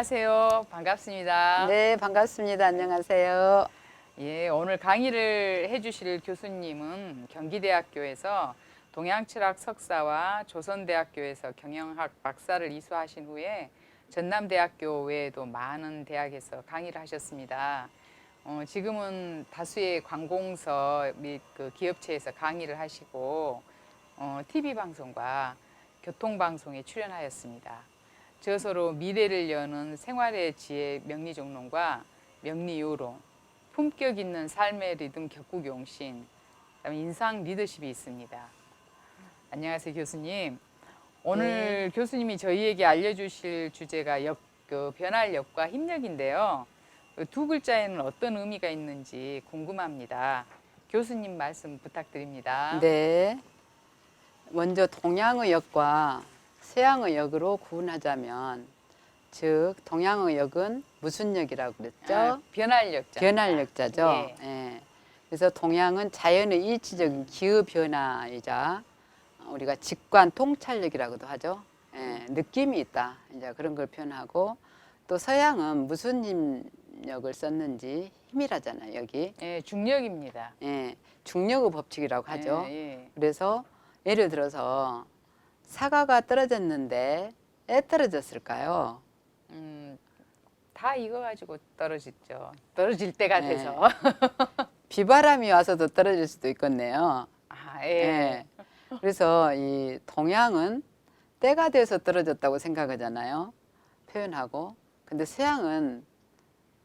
안녕하세요. 반갑습니다. 네, 반갑습니다. 안녕하세요. 예, 오늘 강의를 해주실 교수님은 경기대학교에서 동양철학 석사와 조선대학교에서 경영학 박사를 이수하신 후에 전남대학교 외에도 많은 대학에서 강의를 하셨습니다. 어, 지금은 다수의 관공서 및 그 기업체에서 강의를 하시고 어, TV 방송과 교통 방송에 출연하였습니다. 저서로 미래를 여는 생활의 지혜 명리종론과 명리요론, 품격 있는 삶의 리듬 격국용신, 그다음에 인상 리더십이 있습니다. 안녕하세요 교수님. 오늘 교수님이 저희에게 알려주실 주제가 역, 그 변할력과 힘력인데요. 그 두 글자에는 어떤 의미가 있는지 궁금합니다. 교수님 말씀 부탁드립니다. 네. 먼저 동양의 역과 서양의 역으로 구분하자면 즉 동양의 역은 무슨 역이라고 그랬죠? 아, 변할력자. 변할력자죠. 예. 예. 그래서 동양은 자연의 일치적인 기후 변화이자 우리가 직관 통찰력이라고도 하죠. 예, 느낌이 있다. 이제 그런 걸 표현하고 또 서양은 무슨 힘력을 썼는지 힘이라잖아요. 여기 예, 중력입니다. 예, 중력의 법칙이라고 하죠. 예, 예. 그래서 예를 들어서 사과가 떨어졌는데 애 떨어졌을까요? 음, 다 이거 가지고 떨어졌죠. 떨어질 때가 네. 돼서. 비바람이 와서도 떨어질 수도 있겠네요. 아, 예. 예. 그래서 이 동양은 때가 돼서 떨어졌다고 생각하잖아요. 표현하고. 근데 서양은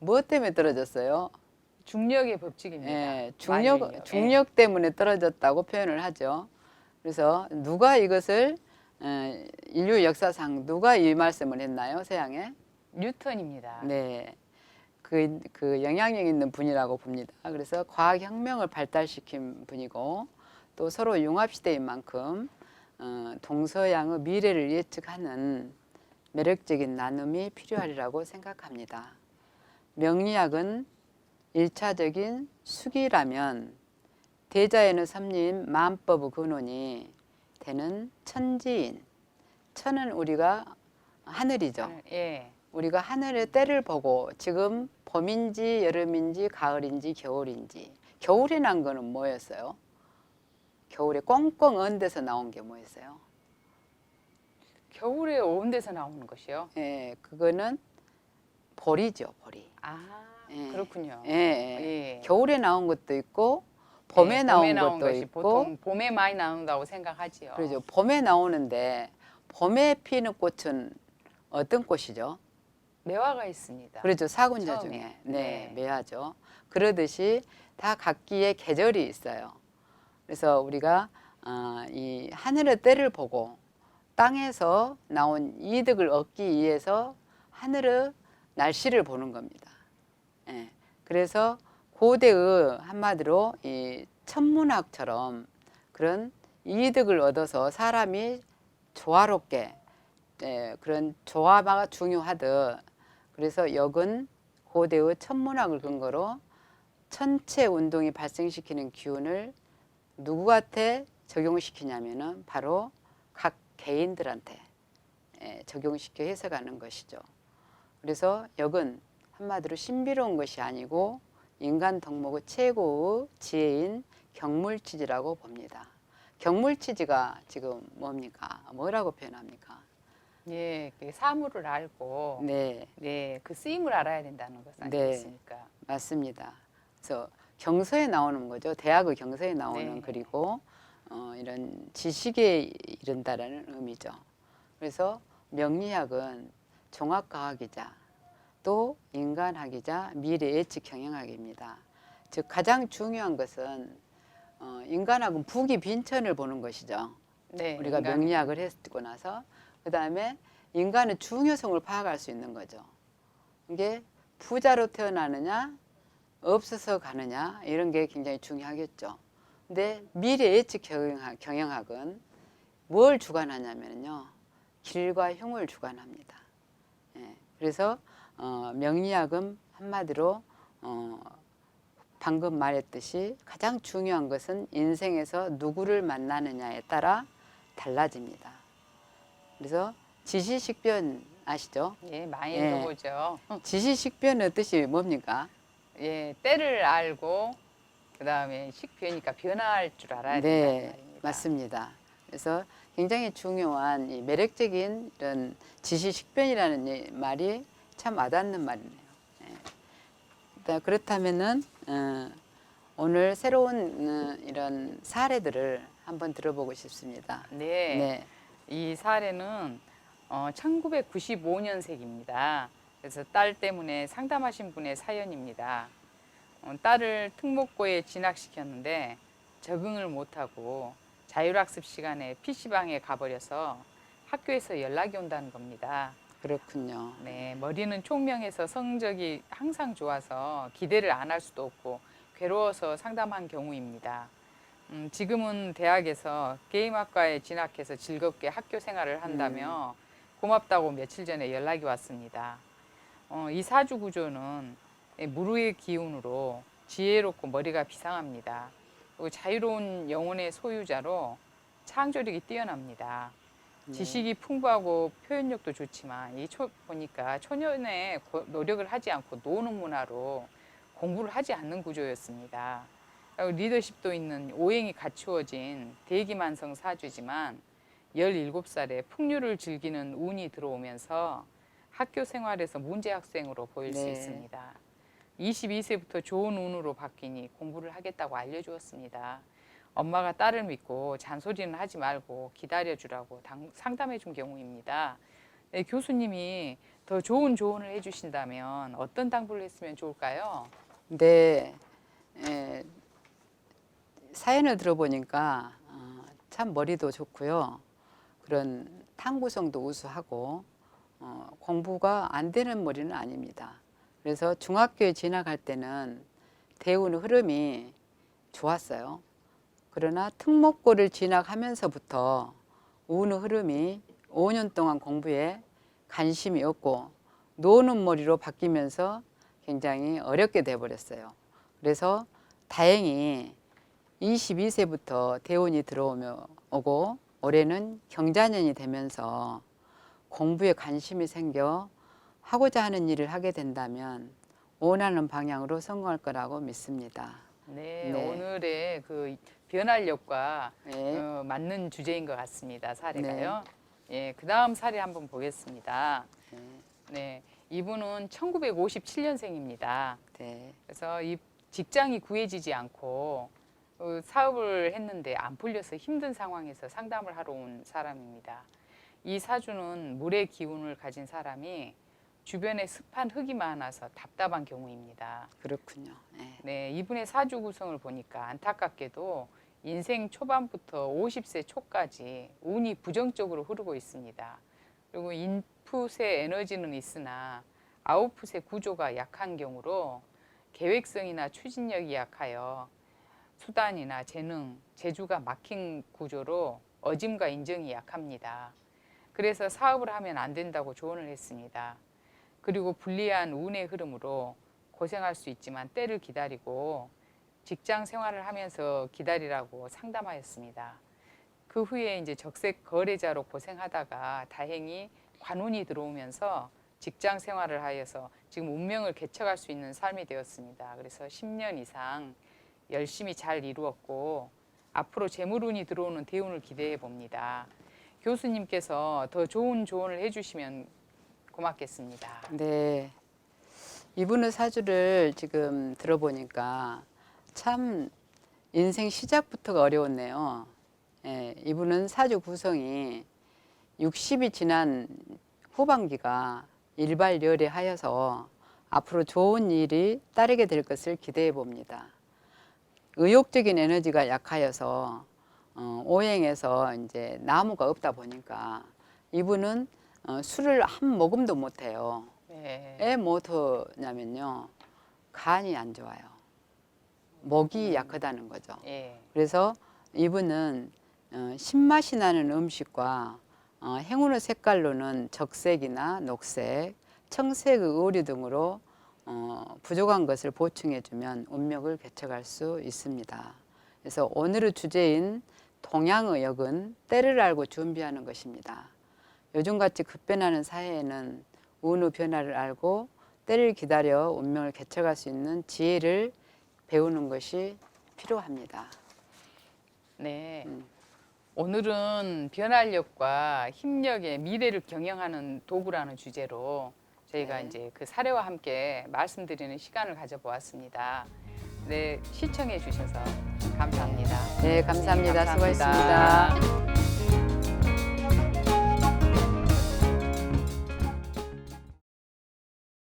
무엇 때문에 떨어졌어요? 중력의 법칙입니다. 예, 중력. 중력 때문에 떨어졌다고 표현을 하죠. 그래서 누가 이것을 어, 인류 역사상 누가 이 말씀을 했나요? 서양에? 예. 뉴턴입니다. 네. 그, 그 영향력 있는 분이라고 봅니다. 그래서 과학혁명을 발달시킨 분이고 또 서로 융합시대인 만큼 어, 동서양의 미래를 예측하는 매력적인 나눔이 필요하리라고 생각합니다. 명리학은 일차적인 수기라면 대자에는 삼림 만법의 근원이 되는 천지인 천은 우리가 하늘이죠. 예. 우리가 하늘의 때를 보고 지금 봄인지 여름인지 가을인지 겨울인지 겨울에 난 거는 뭐였어요? 겨울에 꽁꽁 언 데서 나온 게 뭐였어요? 겨울에 온 데서 나오는 것이요. 예, 그거는 보리죠, 보리. 아, 예. 그렇군요. 예, 예. 예. 겨울에 나온 것도 있고 봄에 예, 나온 나온 것도 것이 있고 보통 봄에 많이 나온다고 생각하지요. 그러죠. 봄에 나오는데 봄에 피는 꽃은 어떤 꽃이죠? 매화가 있습니다. 그렇죠. 사군자 처음에. 중에 네. 네, 매하죠. 그러듯이 다 각기의 계절이 있어요. 그래서 우리가 어, 이 하늘의 때를 보고 땅에서 나온 이득을 얻기 위해서 하늘의 날씨를 보는 겁니다. 예. 그래서 고대의 한마디로 이 천문학처럼 그런 이득을 얻어서 사람이 조화롭게 예, 그런 조화가 중요하듯 그래서 역은 고대의 천문학을 근거로 천체 운동이 발생시키는 기운을 누구한테 적용시키냐면은 바로 각 개인들한테 예, 적용시켜 해석하는 것이죠. 그래서 역은 한마디로 신비로운 것이 아니고 인간 덕목의 최고의 지혜인 경물치지라고 봅니다. 경물치지가 지금 뭡니까? 뭐라고 표현합니까? 예, 그 사물을 알고 네, 네, 그 쓰임을 알아야 된다는 것 네. 아니겠습니까? 맞습니다. 그래서 경서에 나오는 거죠. 대학의 경서에 나오는 네. 그리고 어, 이런 지식에 이른다라는 의미죠. 그래서 명리학은 종합과학이자 또 인간학이자 미래 예측 경영학입니다. 즉 가장 중요한 것은 어, 인간학은 북이 빈천을 보는 것이죠. 네, 우리가 인간- 명리학을 했고 나서 그 다음에 인간의 중요성을 파악할 수 있는 거죠. 이게 부자로 태어나느냐 없어서 가느냐 이런 게 굉장히 중요하겠죠. 근데 미래 예측 경영학, 경영학은 뭘 주관하냐면요 길과 흉을 주관합니다. 예, 그래서 어, 명리학은 한마디로 어, 방금 말했듯이 가장 중요한 것은 인생에서 누구를 만나느냐에 따라 달라집니다. 그래서 지시식변 아시죠? 예, 많이 예. 들어보죠. 지시식변의 뜻이 뭡니까? 예, 때를 알고 그 다음에 식변이니까 변화할 줄 알아야 된다는 네, 말입니다. 맞습니다. 그래서 굉장히 중요한 이 매력적인 이런 지시식변이라는 이 말이 참 와닿는 말이네요. 예. 일단 그렇다면은 어, 오늘 새로운 어, 이런 사례들을 한번 들어보고 싶습니다. 네. 네, 이 사례는 어, 1995년생입니다. 그래서 딸 때문에 상담하신 분의 사연입니다. 어, 딸을 특목고에 진학시켰는데 적응을 못하고 자율학습 시간에 PC방에 가버려서 학교에서 연락이 온다는 겁니다. 그렇군요. 네, 머리는 총명해서 성적이 항상 좋아서 기대를 안 할 수도 없고 괴로워서 상담한 경우입니다. 음, 지금은 대학에서 게임학과에 진학해서 즐겁게 학교 생활을 한다며 고맙다고 며칠 전에 연락이 왔습니다. 어, 이 사주 구조는 무르의 기운으로 지혜롭고 머리가 비상합니다. 그리고 자유로운 영혼의 소유자로 창조력이 뛰어납니다. 네. 지식이 풍부하고 표현력도 좋지만 이 초, 보니까 초년에 고- 노력을 하지 않고 노는 문화로 공부를 하지 않는 구조였습니다. 리더십도 있는 오행이 갖추어진 대기만성 사주지만 17살에 풍류를 즐기는 운이 들어오면서 학교 생활에서 문제 학생으로 보일 수 네. 있습니다. 22세부터 좋은 운으로 바뀌니 공부를 하겠다고 알려주었습니다. 엄마가 딸을 믿고 잔소리는 하지 말고 기다려주라고 당- 상담해 준 경우입니다. 네, 교수님이 더 좋은 조언을 해주신다면 어떤 당부를 했으면 좋을까요? 네, 에, 사연을 들어보니까 어, 참 머리도 좋고요. 그런 탐구성도 우수하고 어, 공부가 안 되는 머리는 아닙니다. 그래서 중학교에 진학할 때는 대우는 흐름이 좋았어요. 그러나 특목고를 진학하면서부터 우는 흐름이 5년 동안 공부에 관심이 없고 노는 머리로 바뀌면서 굉장히 어렵게 돼 버렸어요. 그래서 다행히 22세부터 대운이 들어오며 오고 올해는 경자년이 되면서 공부에 관심이 생겨 하고자 하는 일을 하게 된다면 원하는 방향으로 성공할 거라고 믿습니다. 네, 네. 오늘의 그 변활력과 네. 어, 맞는 주제인 것 같습니다. 사례가요. 예, 그 다음 사례 한번 보겠습니다. 네. 네, 이분은 1957년생입니다. 네. 그래서 이 직장이 구해지지 않고 어, 사업을 했는데 안 풀려서 힘든 상황에서 상담을 하러 온 사람입니다. 이 사주는 물의 기운을 가진 사람이 주변에 습한 흙이 많아서 답답한 경우입니다. 그렇군요. 네. 네, 이분의 사주 구성을 보니까 안타깝게도 인생 초반부터 50세 초까지 운이 부정적으로 흐르고 있습니다. 그리고 인풋의 에너지는 있으나 아웃풋의 구조가 약한 경우로 계획성이나 추진력이 약하여 수단이나 재능, 재주가 막힌 구조로 어짐과 인정이 약합니다. 그래서 사업을 하면 안 된다고 조언을 했습니다. 그리고 불리한 운의 흐름으로 고생할 수 있지만 때를 기다리고 직장 생활을 하면서 기다리라고 상담하였습니다. 그 후에 이제 적색 거래자로 고생하다가 다행히 관운이 들어오면서 직장 생활을 하여서 지금 운명을 개척할 수 있는 삶이 되었습니다. 그래서 10년 이상 열심히 잘 이루었고 앞으로 재물운이 들어오는 대운을 기대해 봅니다. 교수님께서 더 좋은 조언을 해주시면 고맙겠습니다. 네. 이분의 사주를 지금 들어보니까 참 인생 시작부터가 어려웠네요. 예, 이분은 사주 구성이 60이 지난 후반기가 일발열애하여서 앞으로 좋은 일이 따르게 될 것을 기대해 봅니다. 의욕적인 에너지가 약하여서 어, 오행에서 이제 나무가 없다 보니까 이분은 어, 술을 한 모금도 못 해요. 네. 왜 못하냐면요. 간이 안 좋아요. 목이 약하다는 거죠. 예. 그래서 이분은 어, 신맛이 나는 음식과 어, 행운의 색깔로는 적색이나 녹색, 청색 의류 등으로 어, 부족한 것을 보충해주면 운명을 개척할 수 있습니다. 그래서 오늘의 주제인 동양의 역은 때를 알고 준비하는 것입니다. 요즘같이 급변하는 사회에는 운후 변화를 알고 때를 기다려 운명을 개척할 수 있는 지혜를 배우는 것이 필요합니다. 네. 음. 오늘은 변화력과 힘력의 미래를 경영하는 도구라는 주제로 저희가 네. 이제 그 사례와 함께 말씀드리는 시간을 가져보았습니다. 네, 시청해 주셔서 감사합니다. 네, 감사합니다. 네, 감사합니다. 수고했습니다.